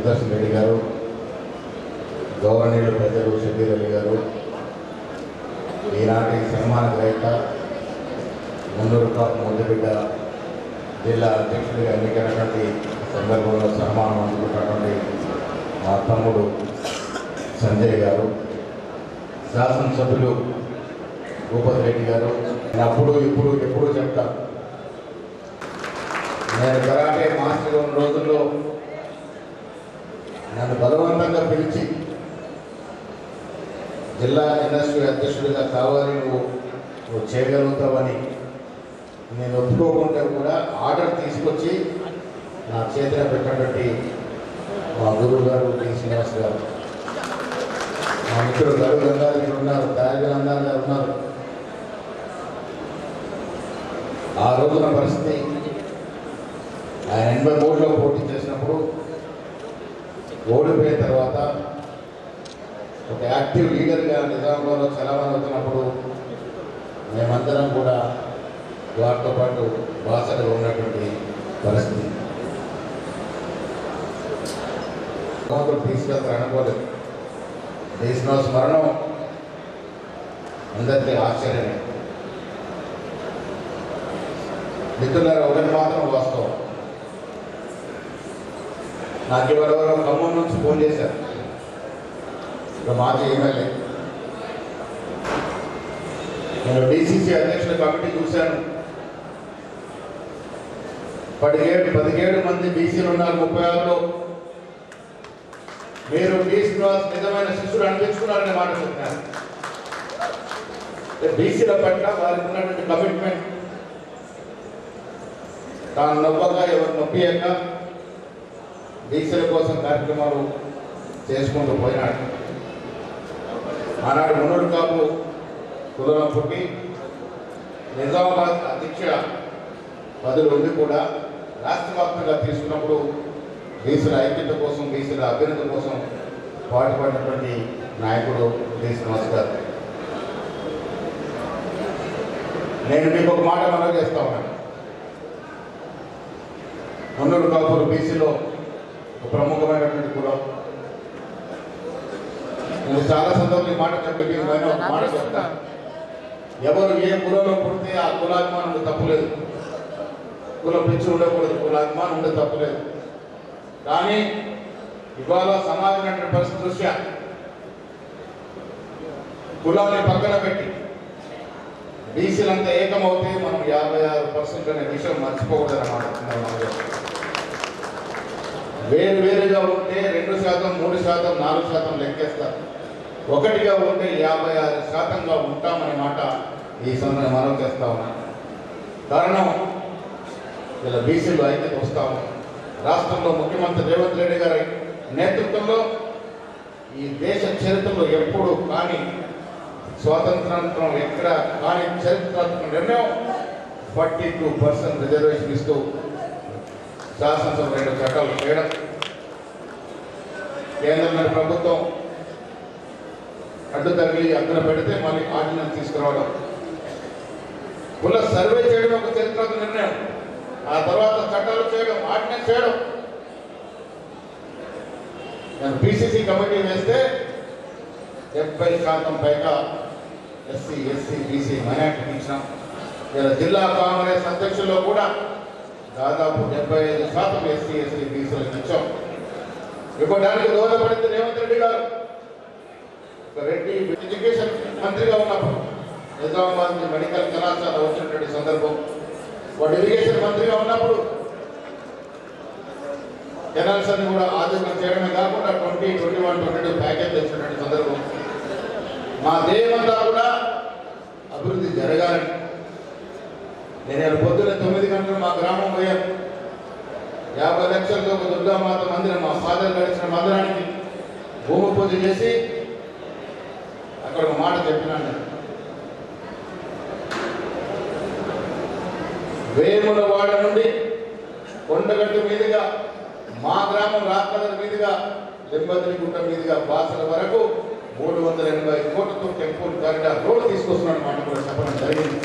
సుదర్శన్ రెడ్డి గారు గౌరవనీయులు ప్రజలు షబీర్ అలీ గారు ఈనాటి సన్మాన గ్రహీత మున్నూరు కాపు ముద్దుబిడ్డ జిల్లా అధ్యక్షుడిగా ఎన్నికైనటువంటి సందర్భంలో సన్మానం అందుకున్నటువంటి మా తమ్ముడు సంజయ్ గారు శాసనసభ్యులు భూపతి రెడ్డి గారు. నేను అప్పుడు ఇప్పుడు ఎప్పుడు చెప్తా నేను కరాటే మాస్టర్ ఉన్న రోజుల్లో నన్ను బలవంతంగా పిలిచి జిల్లా ఎన్ఎస్పీ అధ్యక్షుడిగా కావాలి నువ్వు నువ్వు చేయగలుగుతావని నేను ఒప్పుకోకుండా కూడా ఆర్డర్ తీసుకొచ్చి నా చేతిలో పెట్టినటువంటి మా గురువు గారు టి శ్రీనివాస్ గారు. మా మిత్రులు గారు గంగాధర్ ఉన్నారు దారి గంగాధర్ గారు ఉన్నారు. ఆ రోజున పరిస్థితి ఆయన ఎనభై మూడులో ఓడిపోయిన తర్వాత ఒక యాక్టివ్ లీడర్గా నిజామాబాద్లో చలామణి అవుతున్నప్పుడు మేమందరం కూడా వారితో పాటు బాసగా ఉన్నటువంటి పరిస్థితి. తీసుకెళ్తారు అనుకోలేదు. దేశంలో స్మరణం అందరికీ ఆశ్చర్యమే. మిత్రులారా ఒకటి మాత్రం వాస్తవం. నాకు ఎవరెవరో ఖమ్మం నుంచి ఫోన్ చేశారు ఇక మాజీ ఎమ్మెల్యే నేను డిసిసి అధ్యక్షుల కమిటీ చూశాను. పదిహేడు పదిహేడు మంది బీసీలు ఉన్నారు ముప్పై ఆరులో. మీరు డి శ్రీనివాస్ నిజమైన శిష్యుడు అనిపించుకున్నారనే మాట చెప్పాను బీసీల పట్ల వారికి ఉన్నటువంటి కమిట్మెంట్ తాను నవ్వగా ఎవరు నొప్పియక దీక్షల కోసం కార్యక్రమాలు చేసుకుంటూ పోయినాడు. ఆనాడు మున్నోడు కాపు కులం పుట్టి నిజామాబాద్ అధ్యక్ష పదవి ఉంది కూడా రాష్ట్ర వ్యాప్తంగా తీసుకున్నప్పుడు బీసీల ఐక్యత కోసం బీసీల అభ్యున్నతి కోసం పాటుపడినటువంటి నాయకుడు డి శ్రీనివాస్ గారు. నేను మీకు ఒక మాట మనం చేస్తా ఉన్నాను. మున్నూరు కాపులు బీసీలో ప్రముఖమైనటువంటి కులం నేను చాలా సందర్భంలో ఈ మాట చెప్పి నేను ఒక మాట చెప్తాను ఎవరు ఏ కులంలో పుడితే ఆ కులాభిమానం ఉండే తప్పులేదు. కులం పిచ్చి ఉండకూడదు కులాభిమానం ఉండే తప్పులేదు. కానీ ఇవాళ సమాజం పరిస్థితి దృష్ట్యా కులాన్ని పక్కన పెట్టి బీసీలంతా ఏకమవుతే మనం యాభై ఆరు పర్సెంట్ అనే విషయం మర్చిపోకూడదన్నమాట. వేరు వేరుగా ఉంటే రెండు శాతం మూడు శాతం నాలుగు శాతం లెక్కేస్తారు. ఒకటిగా ఉంటే యాభై ఆరు శాతంగా ఉంటామనే మాట ఈ సమయం మనం చేస్తా ఉన్నాం. కారణం ఇలా బీసీలు ఐక్యత వస్తా ఉన్నాం రాష్ట్రంలో ముఖ్యమంత్రి రేవంత్ రెడ్డి గారి నేతృత్వంలో ఈ దేశ చరిత్రలో ఎప్పుడు కానీ స్వాతంత్రాంతరం ఎక్కడ కానీ చరిత్రాత్మక నిర్ణయం ఫార్టీ టూ పర్సెంట్ రిజర్వేషన్ ఇస్తూ శాసనసభ రెండు చట్టాలు చేయడం. కేంద్రంలోని ప్రభుత్వం అడ్డు తగిలి అక్కడ పెడితే మళ్ళీ ఆర్డినెన్స్ తీసుకురావడం. కుల సర్వే చేయడం ఒక చరిత్రాత్మక నిర్ణయం. ఆ తర్వాత చట్టాలు చేయడం ఆర్డినెన్స్ చేయడం. నేను పిసిసి కమిటీ వేస్తే డెబ్బై శాతం పైగా ఎస్సీ ఎస్సీ బీసీ మైనార్టీకి ఇచ్చినాం ఇలా జిల్లా కాంగ్రెస్ అధ్యక్షుల్లో కూడా దాదాపు డెబ్బై ఐదు శాతం ఎస్సీ ఎస్టీ బీసీలకు ఇచ్చాం ఇవ్వడానికి దోహదపడింది రేవంత్ రెడ్డి గారు. రెడ్డి ఎడ్యుకేషన్ మంత్రిగా ఉన్నప్పుడు నిజామాబాద్ మెడికల్ కళాశాల వచ్చినటువంటి సందర్భం. వాడు ఇరిగేషన్ మంత్రిగా ఉన్నప్పుడు కెనాల్స్ అన్ని కూడా ఆధునికం చేయడమే కాకుండా twenty twenty one twenty two package తెచ్చినటువంటి సందర్భం. మా దేవ మా గ్రామం పోయాను యాభై లక్షలతో ఒక దుర్గామాత మందిరం మా ఫాదర్ గడిచిన మందిరానికి భూమి పూజ చేసి అక్కడ ఒక మాట చెప్పినాను వేముల వాడ నుండి కొండగట్టు మీదుగా మా గ్రామం రాత్నగర్ మీదుగా లింబద్రిగుంట మీదుగా బాసల వరకు మూడు వందల ఎనభై కోట్లతో టెంపుల్ కారిడార్ రోడ్ తీసుకొస్తున్నాడు మాట కూడా చెప్పడం జరిగింది.